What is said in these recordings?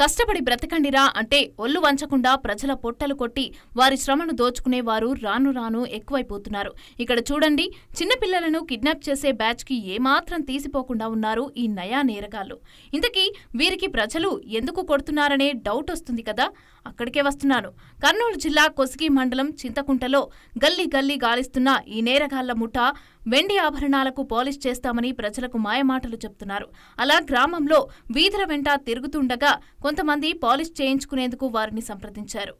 కష్టపడి బ్రతకండిరా అంటే ఒళ్ళు వంచకుండా ప్రజల పొట్టలు కొట్టి వారి శ్రమను దోచుకునేవారు రాను రాను ఎక్కువైపోతున్నారు. ఇక్కడ చూడండి చిన్నపిల్లలను కిడ్నాప్ చేసే బ్యాచ్కి ఏమాత్రం తీసిపోకుండా ఉన్నారు ఈ నయా నేరగాళ్ళు ఇంతకీ వీరికి ప్రజలు ఎందుకు కొడుతున్నారనే డౌట్ వస్తుంది కదా? అక్కడికే వస్తున్నాను. కర్నూలు జిల్లా కొసిగి మండలం చింతకుంటలో గల్లీ గల్లీ గాలిస్తున్న ఈ నేరగాళ్ళ ముఠ వెండి ఆభరణాలకు పాలిష్ చేస్తామని ప్రజలకు మాయమాటలు చెప్తున్నారు. అలా గ్రామంలో వీధుల వెంట తిరుగుతుండగా కొంతమంది పాలిష్ చేయించుకునేందుకు వారిని సంప్రదించారు.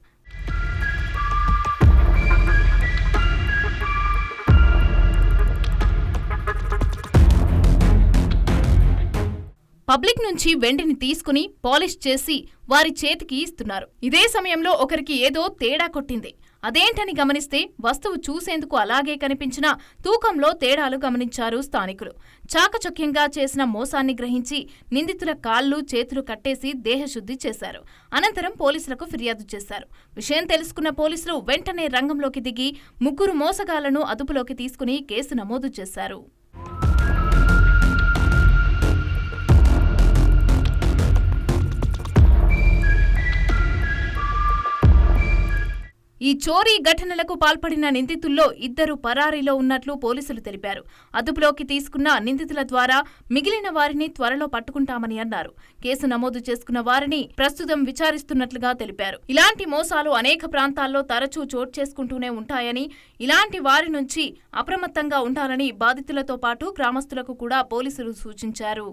పబ్లిక్ నుంచి వెండిని తీసుకుని పాలిష్ చేసి వారి చేతికి ఇస్తున్నారు. ఇదే సమయంలో ఒకరికి ఏదో తేడా కొట్టింది. అదేంటని గమనిస్తే వస్తువు చూసేందుకు అలాగే కనిపించినా తూకంలో తేడాలు గమనించారు స్థానికులు. చాకచక్యంగా చేసిన మోసాన్ని గ్రహించి నిందితుల కాళ్ళు చేతులు కట్టేసి దేహశుద్ధి చేశారు. అనంతరం పోలీసులకు ఫిర్యాదు చేశారు. విషయం తెలుసుకున్న పోలీసులు వెంటనే రంగంలోకి దిగి ముగ్గురు మోసగాళ్ళను అదుపులోకి తీసుకుని కేసు నమోదు చేశారు. ఈ చోరీ ఘటనలకు పాల్పడిన నిందితుల్లో ఇద్దరు పరారీలో ఉన్నట్లు పోలీసులు తెలిపారు. అదుపులోకి తీసుకున్న నిందితుల ద్వారా మిగిలిన వారిని త్వరలో పట్టుకుంటామని అన్నారు. కేసు నమోదు చేసుకున్న వారిని ప్రస్తుతం విచారిస్తున్నట్లుగా తెలిపారు. ఇలాంటి మోసాలు అనేక ప్రాంతాల్లో తరచూ చోటు చేసుకుంటూనే ఉంటాయని ఇలాంటి వారి నుంచి అప్రమత్తంగా ఉండాలని బాధితులతో పాటు గ్రామస్తులకు కూడా పోలీసులు సూచించారు.